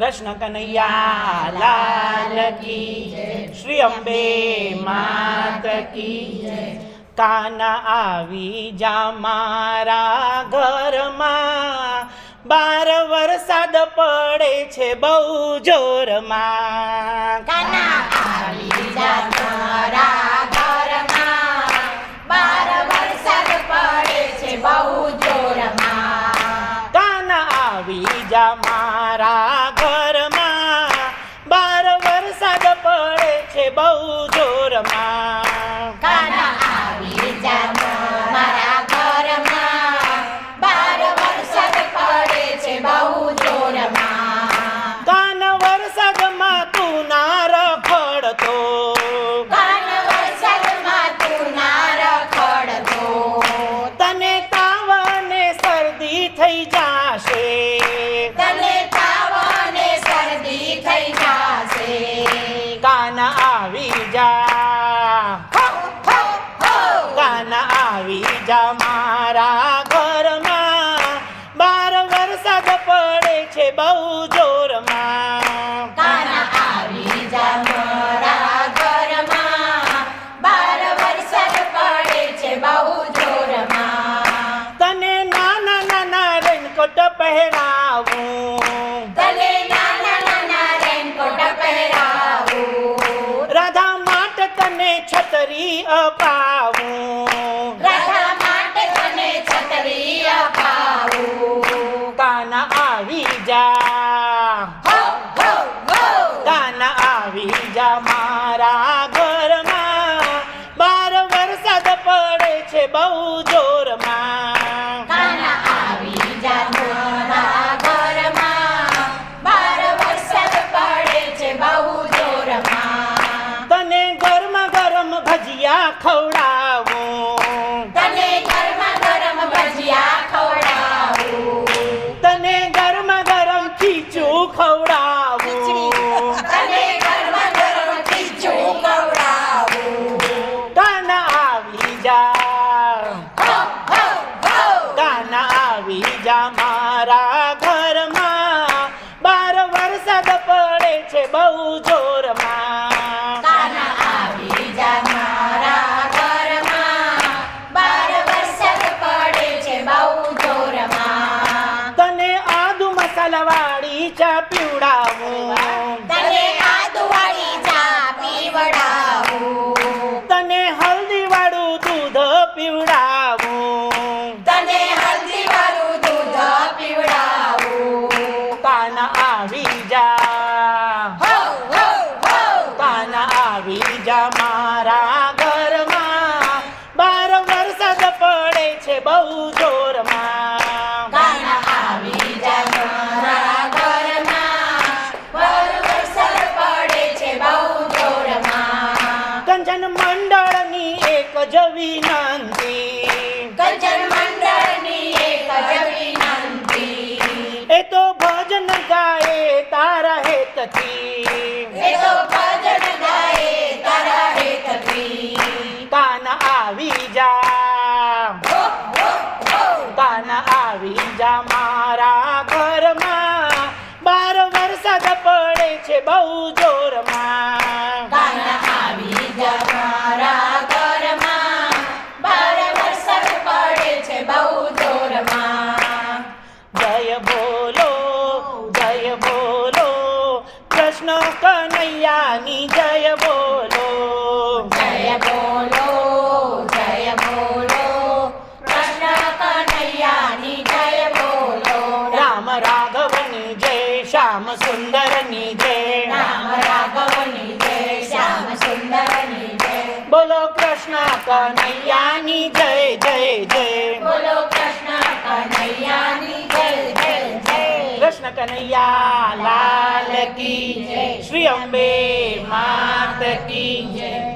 કૃષ્ણ કનૈયા લાલ કી શ્રી અંબે માત કી કાના આવી જા મારા ઘરમાં. બાર વરસાદ પડે છે બહુ જોરમાં. કાના આવી જા મારા ઘરમાં. બાર વરસાદ પડે છે બહુ જોરમાં. કાના આવી જા મારા બહુ જોરમાં મારા ઘરમાં બાર વરસાદ પડે છે બહુ જોરમાં. કાના આવી જા મારા ઘરમાં બાર વરસાદ પડે છે બહુ જોરમાં. તને નાના નાના રેનકોટ પહેરાવું. તને નાના નાના રેનકોટ પહેરાવું. રાધા માટે તને છતરી અપાવું. મારા બહુ જોરમાં કાના આવી જા મારા ઘરમાં. બાર વરસાદ પડે છે બહુ જોરમાં તને આદુ મસાલા વાળી ચા પીવડાવું. તને ચા પીવડાવું. તને હલ્દી વાળું દૂધ પીવડાવું. તને હલ્દી વાળું દૂધ પીવડાવું. કાના આવી જા વરસાદ પડે છે બહુ જોરમાં. આવી કંચન મંડળની એક જ વિનંતી. કંચન મંડળની એક જવી નાંદી એ તો ભજન ગાય તારા હેતથી. એ તો જય બોલો જય બોલો કૃષ્ણ કનૈયાની જય બોલો જય બોલો જય બોલો કૃષ્ણ કનૈયાની જય બોલો રામ રાઘવની જય શ્યામ સુંદરની જય રામ રાઘવની જય શ્યામ સુંદરની જય બોલો કૃષ્ણ કનૈયાની જય જય જય કૃષ્ણ કનૈયા લાલ કી. શ્રી અંબે માત કી જય